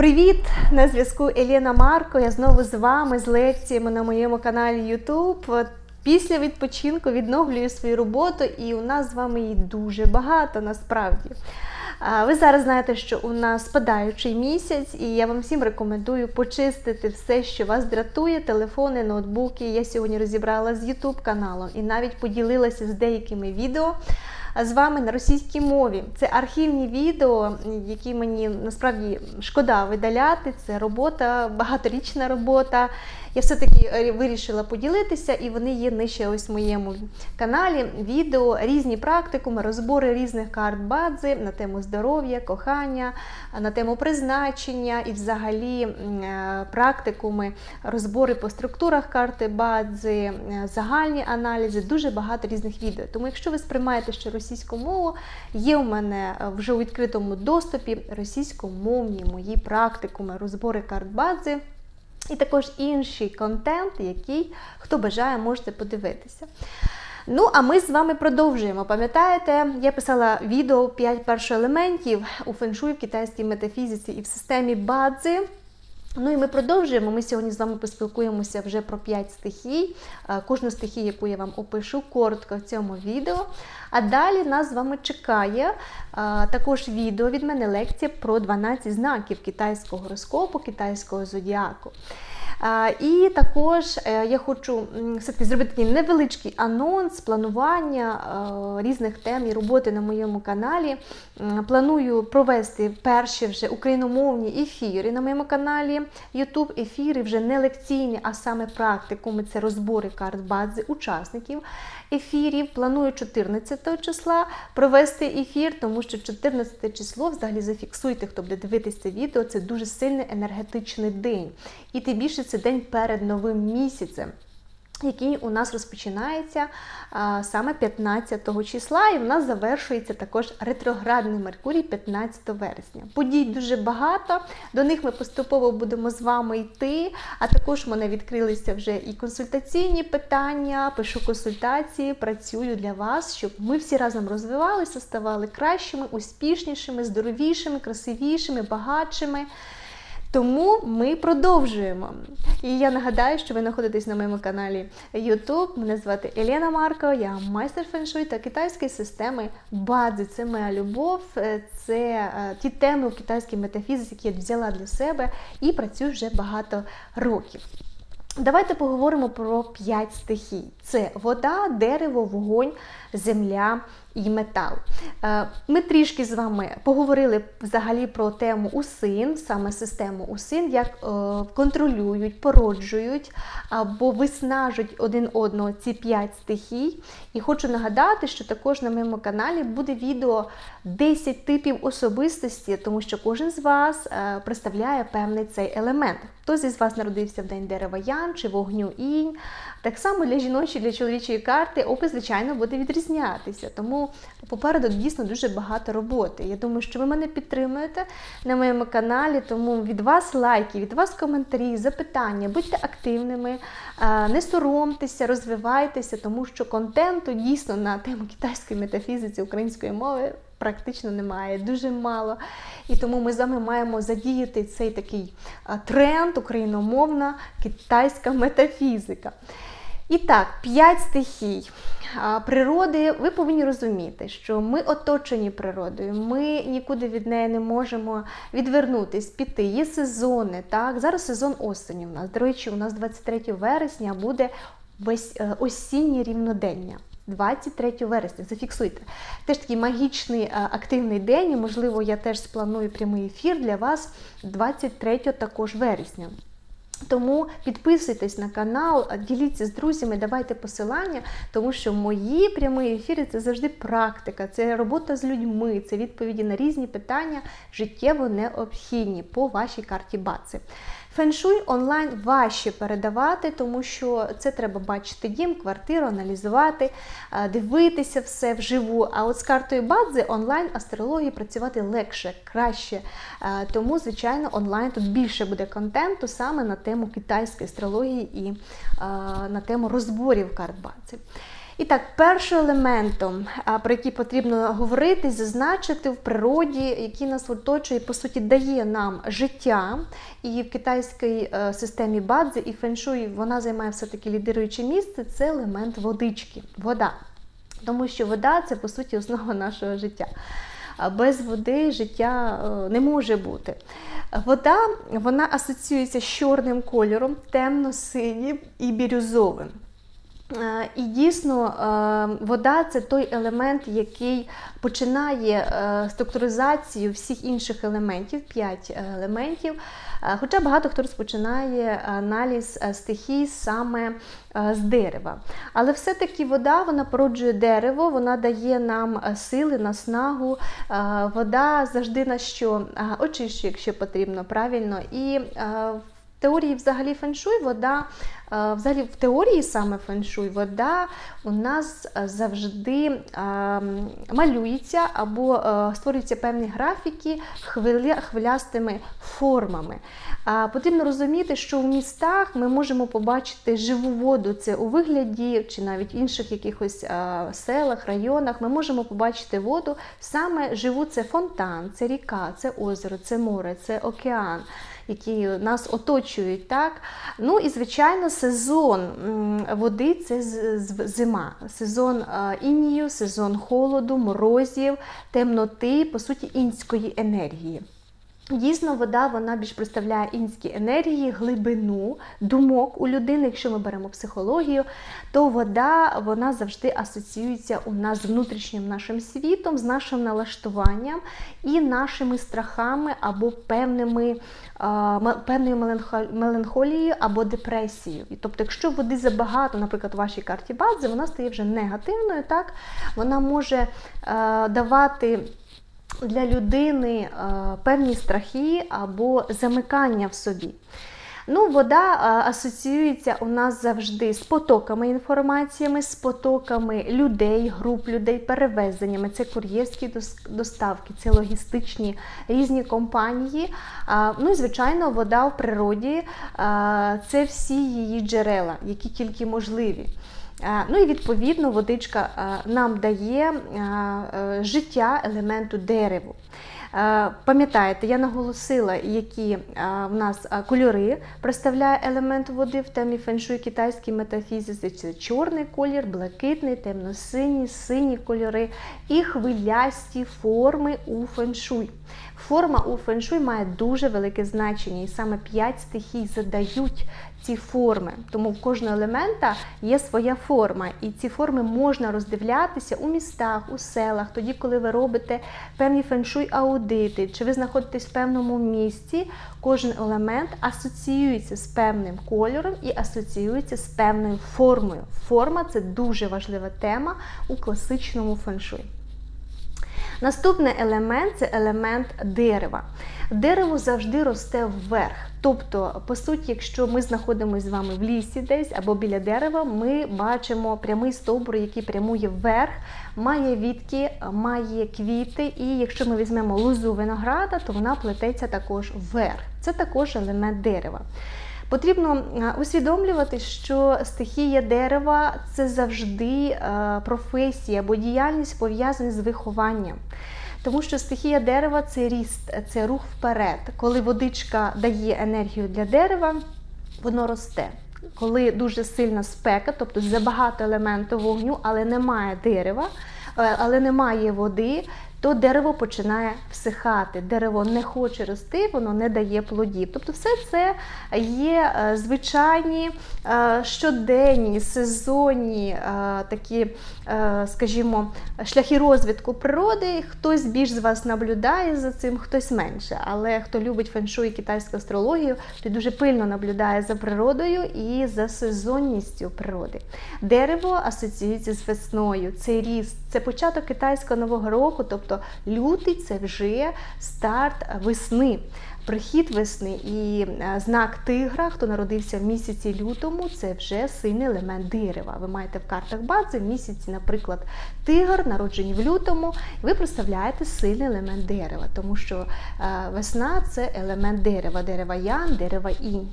Привіт! На зв'язку Еліна Марко. Я знову з вами з лекціями на моєму каналі YouTube. Після відпочинку відновлюю свою роботу, і у нас з вами її дуже багато насправді. Ви зараз знаєте, що у нас спадаючий місяць, і я вам всім рекомендую почистити все, що вас дратує, телефони, ноутбуки. Я сьогодні розібрала з YouTube каналом і навіть поділилася з деякими відео з вами на російській мові. Це архівні відео, які мені насправді шкода видаляти. Це робота, багаторічна робота. Я все-таки е, вирішила поділитися, і вони є нижче ось в моєму каналі. Відео, різні практикуми, розбори різних карт бадзи на тему здоров'я, кохання, на тему призначення і взагалі е, практикуми, розбори по структурах карти бадзи, е, загальні аналізи, дуже багато різних відео. Тому, якщо ви сприймаєте ще російську мову, є у мене вже у відкритому доступі російськомовні мої практикуми, розбори карт бадзи. І також інший контент, який хто бажає, можете подивитися. Ну, а ми з вами продовжуємо. Пам'ятаєте, я писала відео 5 першоелементів у феншуй в китайській метафізиці і в системі Бадзи. Ну і ми продовжуємо. Ми сьогодні з вами поспілкуємося вже про 5 стихій, е, кожну стихію, яку я вам опишу коротко в цьому відео. А далі нас з вами чекає е, також відео від мене лекція про 12 знаків китайського гороскопу, китайського зодіаку. І також е, я хочу все-таки зробити невеличкий анонс планування е, різних тем і роботи на моєму каналі. Планую провести перші вже україномовні ефіри на моєму каналі. YouTube ефіри вже не лекційні, а саме практикуми. Це розбори карт бази учасників ефірів. Планую 14 числа провести ефір, тому що 14 число взагалі зафіксуйте, хто буде дивитися це відео. Це дуже сильний енергетичний день. І тим більше це день перед новим місяцем. Який у нас розпочинається а, саме 15 числа, і в нас завершується також ретроградний Меркурій 15 вересня. Подій дуже багато, до них ми поступово будемо з вами йти. А також в мене відкрилися вже і консультаційні питання, пишу консультації, працюю для вас, щоб ми всі разом розвивалися, ставали кращими, успішнішими, здоровішими, красивішими, багатшими. Тому ми продовжуємо. І я нагадаю, що ви знаходитесь на моєму каналі YouTube. Мене звати Елена Марко, я майстер феншуй та китайської системи Бадзи. Це моя любов, е, це е, ті теми у китайській метафізиці, які я взяла для себе і працюю вже багато років. Давайте поговоримо про п'ять стихій: це вода, дерево, вогонь, земля і метал. Е, Ми трішки з вами поговорили взагалі про тему УСИН, саме систему УСИН, як е, контролюють, породжують або виснажують один одного ці п'ять стихій. І хочу нагадати, що також на моєму каналі буде відео 10 типів особистості, тому що кожен з вас е, представляє певний цей елемент. Хтось із вас народився в день дерева Ян чи вогню інь. Так само для жіночої, для чоловічої карти опис, звичайно, буде відрізнятися. Тому попереду дійсно дуже багато роботи. Я думаю, що ви мене підтримуєте на моєму каналі, тому від вас лайки, від вас коментарі, запитання, будьте активними, е, не соромтеся, розвивайтеся, тому що контенту дійсно на тему китайської метафізиці української мови. Практично немає, дуже мало. І тому ми з вами маємо задіяти цей такий тренд україномовна китайська метафізика. І так, п'ять стихій природи. Ви повинні розуміти, що ми оточені природою, ми нікуди від неї не можемо відвернутись, піти. Є сезони. Так, зараз сезон осені. У нас до речі, у нас 23 вересня буде е, осіннє рівнодення. 23 вересня, зафіксуйте. Теж такий магічний е, активний день, і, можливо, я теж спланую прямий ефір для вас 23 також вересня. Тому підписуйтесь на канал, діліться з друзями, давайте посилання, тому що мої прямі ефіри це завжди практика, це робота з людьми, це відповіді на різні питання життєво необхідні по вашій карті баці. Феншуй онлайн важче передавати, тому що це треба бачити дім, квартиру, аналізувати, е, дивитися все вживу. А от з картою Бадзи онлайн астрології працювати легше, краще. Е, Тому, звичайно, онлайн тут більше буде контенту саме на тему китайської астрології і е, на тему розборів карт Бадзи. І так, першим елементом, про який потрібно говорити, зазначити в природі, який нас оточує, по суті, дає нам життя. І в китайській е, системі бадзи і феншуй вона займає все-таки лідируюче місце це елемент водички, вода. Тому що вода це по суті основа нашого життя. Без води життя е, не може бути. Вода вона асоціюється з чорним кольором, темно-синім і бірюзовим. Е, І дійсно, е, вода це той елемент, який починає е, структуризацію всіх інших елементів, п'ять елементів. Хоча багато хто розпочинає аналіз стихій саме з дерева. Але все-таки вода вона породжує дерево, вона дає нам сили, наснагу. Вода завжди на що очищує, якщо потрібно, правильно. І теорії взагалі феншуй вода, е, взагалі в теорії саме феншуй вода у нас е, завжди е, малюється або створюються певні графіки хвиля, хвилястими формами. Потрібно розуміти, що в містах ми можемо побачити живу воду, це у вигляді чи навіть інших якихось селах, районах. Ми можемо побачити воду саме живу це фонтан, це ріка, це озеро, це море, це океан які нас оточують. Так? Ну і, звичайно, сезон води це зима. Сезон е, інію, сезон холоду, морозів, темноти, по суті, інської енергії. Дійсно, вода вона більш представляє інські енергії, глибину думок у людини. Якщо ми беремо психологію, то вода вона завжди асоціюється у нас з внутрішнім нашим світом, з нашим налаштуванням і нашими страхами або певними, певною меланхолією або депресією. І Тобто, якщо води забагато, наприклад, у вашій карті бази, вона стає вже негативною, так вона може е, давати для людини е, певні страхи або замикання в собі. Ну, вода е, асоціюється у нас завжди з потоками інформаціями, з потоками людей, груп людей, перевезеннями. Це кур'єрські дос- доставки, це логістичні різні компанії. Ну і звичайно, вода в природі е, це всі її джерела, які тільки можливі. Е, Ну і відповідно водичка е, нам дає е, життя елементу дереву. Пам'ятаєте, я наголосила, які в нас кольори представляє елемент води в темі феншуй китайській метафізиці. Це чорний колір, блакитний, темно-синій, сині кольори і хвилясті форми у феншуй. Форма у феншуй має дуже велике значення, і саме п'ять стихій задають ці форми. Тому в кожного елемента є своя форма, і ці форми можна роздивлятися у містах, у селах, тоді, коли ви робите певні феншуй аудити, чи ви знаходитесь в певному місці, кожен елемент асоціюється з певним кольором і асоціюється з певною формою. Форма це дуже важлива тема у класичному феншуй. Наступний елемент це елемент дерева. Дерево завжди росте вверх. Тобто, по суті, якщо ми знаходимося з вами в лісі десь або біля дерева, ми бачимо прямий стовбур, який прямує вверх, має вітки, має квіти, і якщо ми візьмемо лозу винограда, то вона плететься також вверх. Це також елемент дерева. Потрібно е, усвідомлювати, що стихія дерева це завжди е, професія або діяльність пов'язана з вихованням. Тому що стихія дерева це ріст, це рух вперед. Коли водичка дає енергію для дерева, воно росте. Коли дуже сильна спека, тобто забагато елементу вогню, але немає дерева, е, але немає води, то дерево починає всихати. Дерево не хоче рости, воно не дає плодів. Тобто, все це є е, звичайні е, щоденні, сезонні е, такі, скажімо, шляхи розвитку природи. Хтось більш з вас наблюдає за цим, хтось менше. Але хто любить феншуй китайську астрологію, той дуже пильно наблюдає за природою і за сезонністю природи. Дерево асоціюється з весною, це ріст, це початок китайського нового року, тобто лютий це вже старт весни. Прихід весни і е, знак тигра, хто народився в місяці лютому, це вже сильний елемент дерева. Ви маєте в картах бази в місяці, наприклад, тигр, народжені в лютому, ви представляєте сильний елемент дерева, тому що е, весна це елемент дерева, дерева ян, дерева інь.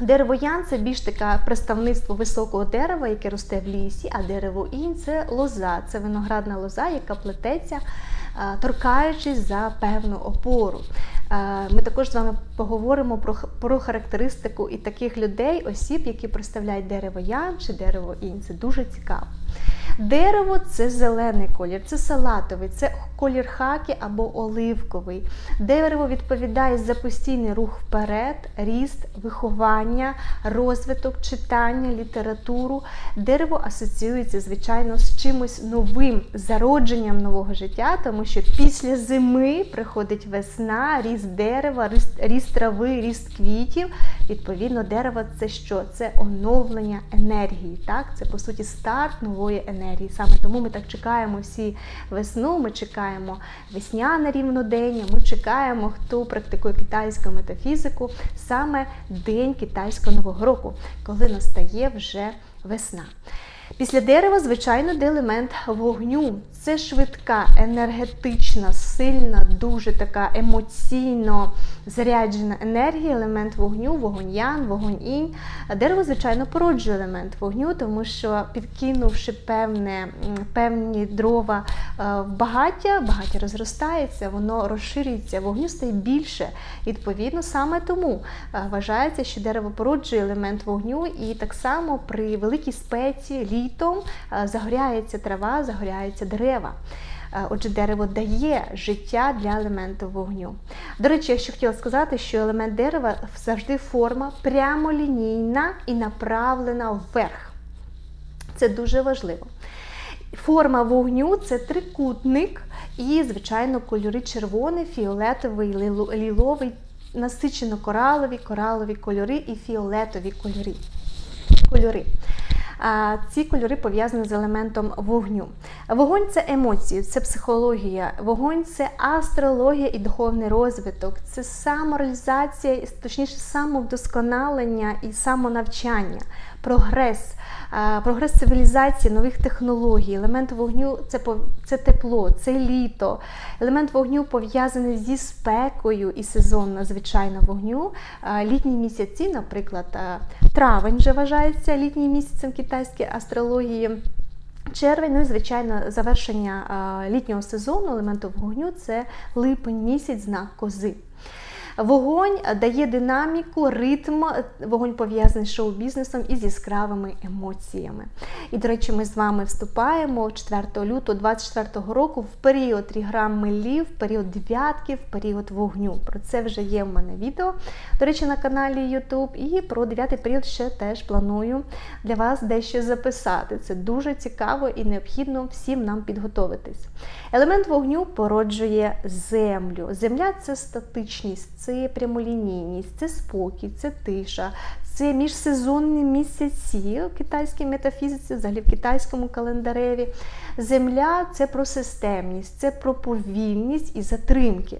Дерево ян це більш таке представництво високого дерева, яке росте в лісі, а дерево інь це лоза, це виноградна лоза, яка плететься, е, торкаючись за певну опору. Е, Ми також з вами поговоримо про, про характеристику і таких людей, осіб, які представляють дерево ян чи дерево інь. Це дуже цікаво. Дерево це зелений колір, це салатовий, це колір хакі або оливковий. Дерево відповідає за постійний рух вперед, ріст, виховання, розвиток, читання, літературу. Дерево асоціюється, звичайно, з чимось новим, зародженням нового життя, тому що після зими приходить весна, ріст дерева, ріст, ріст трави, ріст квітів. Відповідно, дерево це що? Це оновлення енергії. Так? Це по суті старт нової енергії. Саме тому ми так чекаємо всі весну, ми чекаємо весняне рівнодення, ми чекаємо, хто практикує китайську метафізику, саме День китайського нового року, коли настає вже весна. Після дерева, звичайно, де елемент вогню. Це швидка, енергетична, сильна, дуже така емоційно заряджена енергія, елемент вогню, вогонь ян, вогонь інь. Дерево, звичайно, породжує елемент вогню, тому що підкинувши певне, певні дрова е, в багаття, багаття розростається, воно розширюється, вогню стає більше. Відповідно, саме тому е, вважається, що дерево породжує елемент вогню, і так само при великій спеці літом е, загоряється трава, загоряються дерева. Е, Отже, дерево дає життя для елементу вогню. До речі, я ще хотіла сказати, що елемент дерева завжди форма прямолінійна і направлена вверх. Це дуже важливо. Форма вогню це трикутник і, звичайно, кольори червоний, фіолетовий, ліловий, насичено коралові, коралові кольори і фіолетові кольори. кольори. Ці кольори пов'язані з елементом вогню. Вогонь це емоції, це психологія. Вогонь це астрологія і духовний розвиток, це самореалізація, точніше, самовдосконалення і самонавчання, прогрес, прогрес цивілізації, нових технологій. Елемент вогню це, це тепло, це літо. Елемент вогню пов'язаний зі спекою і сезонно, звичайно, вогню. Літні місяці, наприклад, травень вже вважається літнім місяцем китайської астрології. Червень, ну і звичайно, завершення літнього сезону елементу вогню це липень місяць, знак кози. Вогонь дає динаміку, ритм, вогонь пов'язаний з шоу-бізнесом і з яскравими емоціями. І, до речі, ми з вами вступаємо 4 лютого 24 року в період тріграм милів, в період дев'ятки, в період вогню. Про це вже є в мене відео, до речі, на каналі YouTube. І про дев'ятий період ще теж планую для вас дещо записати. Це дуже цікаво і необхідно всім нам підготовитись. Елемент вогню породжує землю. Земля це статичність, це прямолінійність, це спокій, це тиша, це міжсезонні місяці в китайській метафізиці, взагалі в китайському календареві. Земля це про системність, це про повільність і затримки.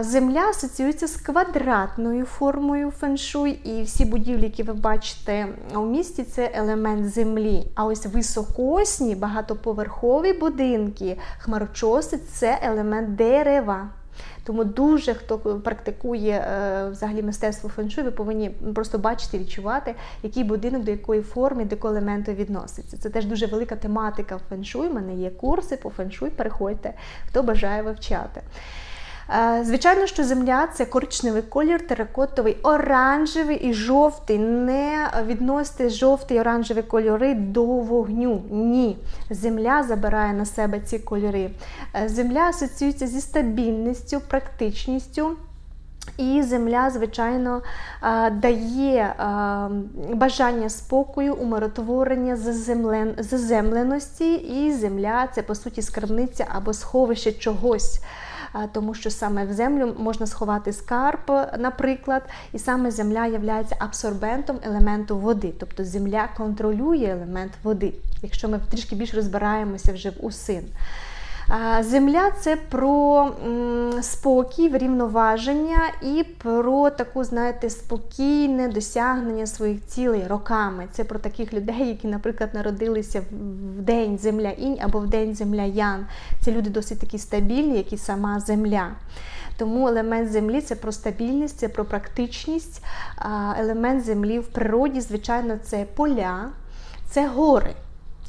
Земля асоціюється з квадратною формою феншуй, і всі будівлі, які ви бачите у місті, це елемент землі. А ось високосні, багатоповерхові будинки, хмарочоси це елемент дерева. Тому дуже хто практикує е, взагалі мистецтво феншуй, ви повинні просто бачити, відчувати, який будинок до якої форми, до якого елементу відноситься. Це теж дуже велика тематика в феншуй. У мене є курси по феншуй. Переходьте, хто бажає вивчати. Е, Звичайно, що земля це коричневий колір, теракотовий, оранжевий і жовтий. Не відносите жовтий і оранжевий кольори до вогню. Ні. Земля забирає на себе ці кольори. Е, Земля асоціюється зі стабільністю, практичністю. І земля, звичайно, е, дає бажання спокою, умиротворення, заземлен- заземленості, і земля це по суті скарбниця або сховище чогось. Тому що саме в землю можна сховати скарб, наприклад, і саме земля є абсорбентом елементу води, тобто земля контролює елемент води, якщо ми трішки більш розбираємося вже в усин. Земля це про спокій, врівноваження і про таку, знаєте, спокійне досягнення своїх цілей роками. Це про таких людей, які, наприклад, народилися в день земля інь або в день земля ян. Це люди досить такі стабільні, як і сама земля. Тому елемент землі це про стабільність, це про практичність. Елемент землі в природі, звичайно, це поля, це гори.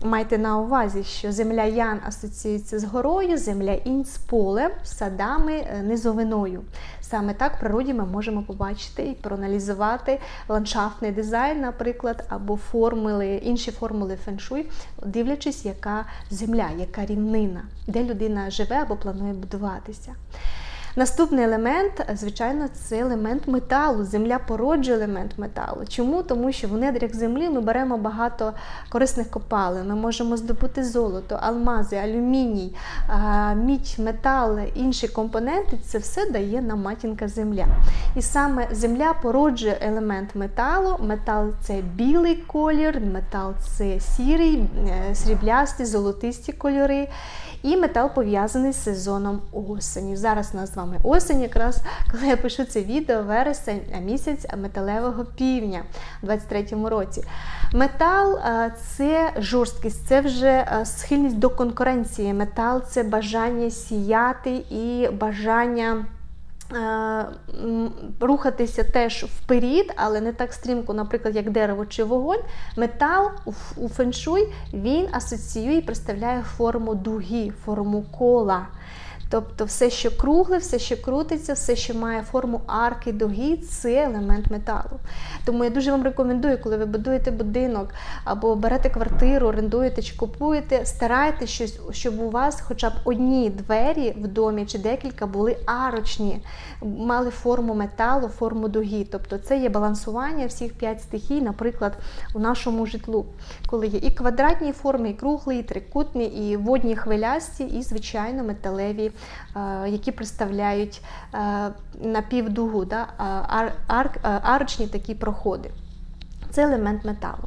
Майте на увазі, що земля Ян асоціюється з горою, земля інь з полем, садами, е, низовиною. Саме так в природі ми можемо побачити і проаналізувати ландшафтний дизайн, наприклад, або формули, інші формули феншуй, дивлячись, яка земля, яка рівнина, де людина живе або планує будуватися. Наступний елемент, звичайно, це елемент металу. Земля породжує елемент металу. Чому? Тому що в недрях землі ми беремо багато корисних копалин. Ми можемо здобути золото, алмази, алюміній, мідь, метал, інші компоненти. Це все дає нам матінка земля. І саме земля породжує елемент металу. Метал це білий колір, метал це сірий, е, сріблястий, золотисті кольори. І метал пов'язаний з сезоном осені. Зараз з вами осень, якраз коли я пишу це відео, вересень, місяць металевого півня у 23-му році. Метал це жорсткість, це вже схильність до конкуренції. Метал це бажання сіяти і бажання. Рухатися теж вперед, але не так стрімко, наприклад, як дерево чи вогонь. Метал у феншуй він асоціює і представляє форму дуги, форму кола. Тобто все, що кругле, все, що крутиться, все, що має форму арки, дуги, це елемент металу. Тому я дуже вам рекомендую, коли ви будуєте будинок або берете квартиру, орендуєте чи купуєте, старайтесь щось, щоб у вас хоча б одні двері в домі чи декілька були арочні, мали форму металу, форму дуги. Тобто це є балансування всіх п'ять стихій, наприклад, у нашому житлу, коли є і квадратні форми, і круглі, і трикутні, і водні хвилясті, і, звичайно, металеві які представляють е, напівдугу, да, е, арочні такі проходи. Це елемент металу.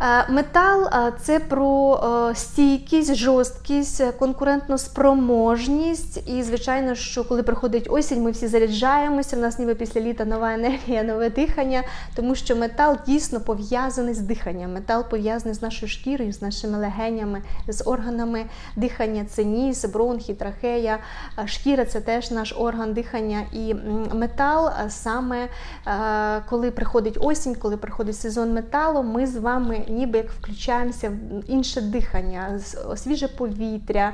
Е, метал е, це про е, стійкість, жорсткість, конкурентну спроможність. І, звичайно, що коли приходить осінь, ми всі заряджаємося. в нас ніби після літа нова енергія, нове дихання, тому що метал дійсно пов'язаний з диханням. Метал пов'язаний з нашою шкірою, з нашими легенями, з органами дихання. Це ніс, бронхи, трахея. Шкіра це теж наш орган дихання. І метал саме коли приходить осінь, коли приходить сезон металу, ми з вами ніби як включаємося в інше дихання, свіже повітря,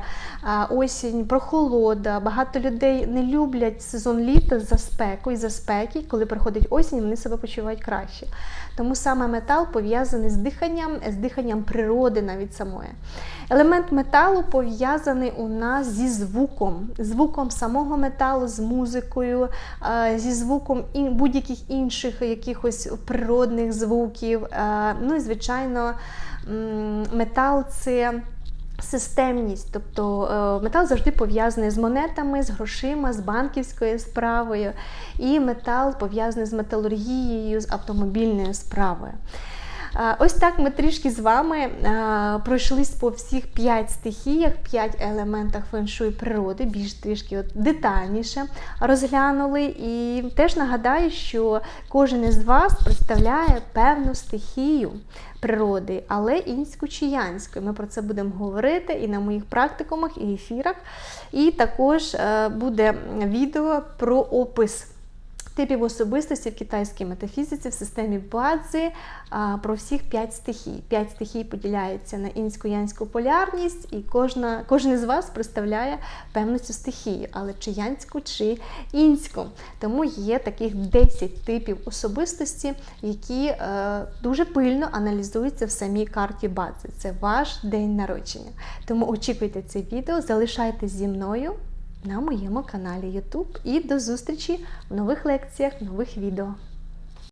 осінь, прохолода. Багато людей не люблять сезон літа за спеку і за спеки. Коли приходить осінь, вони себе почувають краще. Тому саме метал пов'язаний з диханням, з диханням природи навіть самої. Елемент металу пов'язаний у нас зі звуком, звуком самого металу, з музикою, зі звуком будь-яких інших якихось природних звуків. Ну і, звичайно, метал це. Системність, тобто е, метал завжди пов'язаний з монетами, з грошима, з банківською справою, і метал пов'язаний з металургією, з автомобільною справою. Ось так ми трішки з вами пройшлись по всіх п'ять стихіях, п'ять елементах феншуй природи, більш трішки от детальніше розглянули. І теж нагадаю, що кожен із вас представляє певну стихію природи, але інську чи янську. Ми про це будемо говорити і на моїх практикумах, і ефірах. І також е, буде відео про опис типів особистості в китайській метафізиці в системі Бадзи про всіх п'ять стихій. П'ять стихій поділяються на інську-янську полярність, і кожна, кожен із вас представляє певну цю стихію, але чи янську, чи інську. Тому є таких 10 типів особистості, які е, дуже пильно аналізуються в самій карті Бадзи. Це ваш день народження. Тому очікуйте це відео, залишайтесь зі мною на моєму каналі YouTube і до зустрічі в нових лекціях, нових відео.